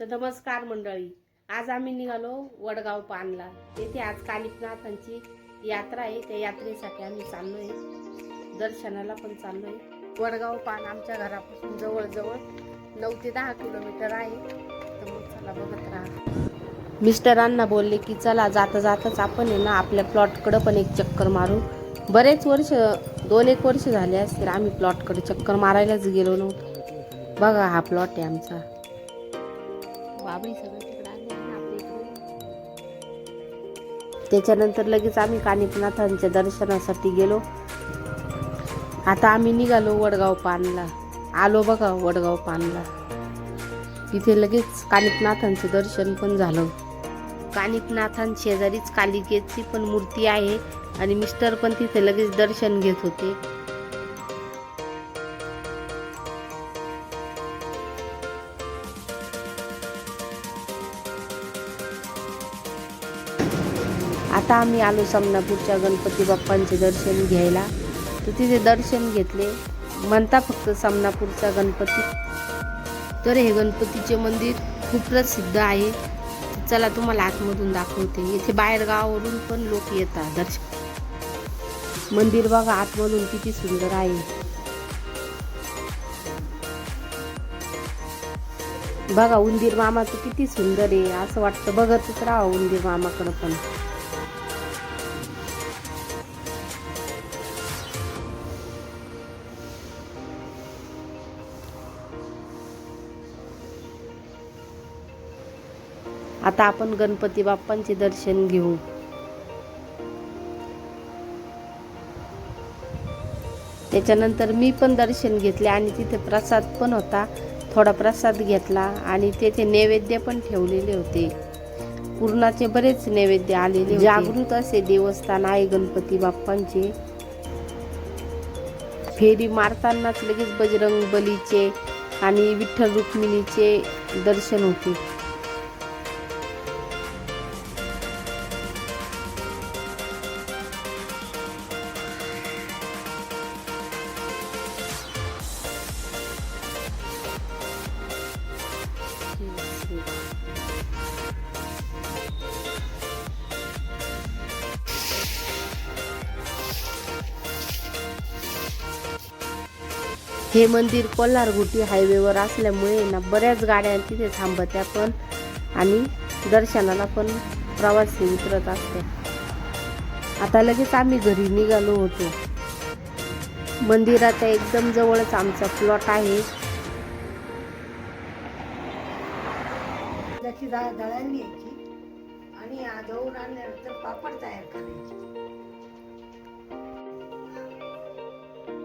तर नमस्कार मंडळी. आज आम्ही निघालो वडगाव पानला. तेथे आज कालिकनाथांची यात्रा आहे. त्या यात्रेसाठी आम्ही चाललो आहे दर्शनाला पण चाललो आहे वडगाव पान आमच्या घरापासून जवळजवळ नऊ ते दहा किलोमीटर आहे. तर मग चला बघत राहा. मिस्टरांना बोलले की चला जाता जाताच आपण आहे ना आपल्या प्लॉटकडं पण एक चक्कर मारू. बरेच वर्ष दोन एक वर्ष झाले असतील आम्ही प्लॉटकडे चक्कर मारायलाच गेलो नव्हतो. बघा हा प्लॉट आहे आमचा. बाबळी सगळं तिकडे आले आपल्या इकडे. त्याच्यानंतर लगेच आम्ही कानिपनाथांच्या दर्शनासाठी गेलो. आता आम्ही निघालो वडगाव पानला. आलो बघा वडगाव पानला. तिथे लगेच कानिपनाथांचं दर्शन पण झालं. कानिपनाथां शेजारीच कालिकेची पण मूर्ती आहे आणि मिस्टर पण तिथे लगेच दर्शन घेत होते. आता आम्ही आलो समनापूरच्या गणपती बाप्पांचे दर्शन घ्यायला. तर तिथे दर्शन घेतले. म्हणता फक्त समनापूरचा गणपती. तर हे गणपतीचे मंदिर खूप प्रसिद्ध आहे. चला तुम्हाला आतमधून दाखवते. इथे बाहेर गावावरून पण लोक येतात दर्शन. मंदिर बघा आतमधून किती सुंदर आहे. बघा उंदीर मामाचं किती सुंदर आहे. असं वाटतं बघतच राहा उंदीर मामाकडं पण. आता आपण गणपती बाप्पांचे दर्शन घेऊ. त्याच्यानंतर मी पण दर्शन घेतले आणि तिथे प्रसाद पण होता. थोडा प्रसाद घेतला आणि तेथे नैवेद्य पण ठेवलेले होते. पूर्णाचे बरेच नैवेद्य आलेले जागृत असे देवस्थान आहे गणपती बाप्पांचे. फेरी मारतानाच लगेच बजरंग बलीचे आणि विठ्ठल रुक्मिणीचे दर्शन होते. हे मंदिर कोल्हारगुटी हायवेवर असल्यामुळे ना बऱ्याच गाड्या तिथे थांबत्या पण आणि दर्शनाला पण प्रवासी उतरत असतात आता लगेच आम्ही घरी निघालो होतो. मंदिराच्या एकदम जवळच आमचा प्लॉट आहे. त्याची दळण घ्यायची आणि आ- आणल्यानंतर पापड तयार करायचे.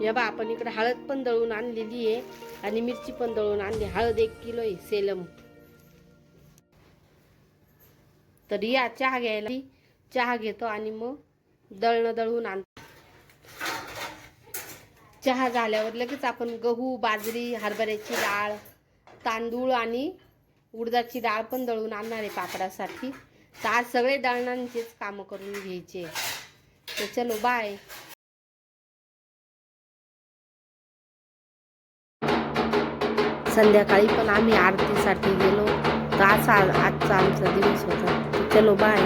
या बा आपण इकडे हळद पण दळून आणलेली आहे आणि मिरची पण दळून आणली. हळद एक किलो आहे सेलम. तर या चहा घ्यायला. चहा घेतो आणि मग दळणं दळून आणतो. चहा झाल्यावर लगेच आपण गहू बाजरी हरभऱ्याची डाळ तांदूळ आणि उडदाची डाळ पण दळून आणणार आहे पापडासाठी. तर आज सगळे दळणांचेच कामं करून घ्यायचे. तर चलो बाय संध्याकाळी पण आम्ही आरतीसाठी गेलो तर असा आजचा आमचा दिवस होता. चलो बाय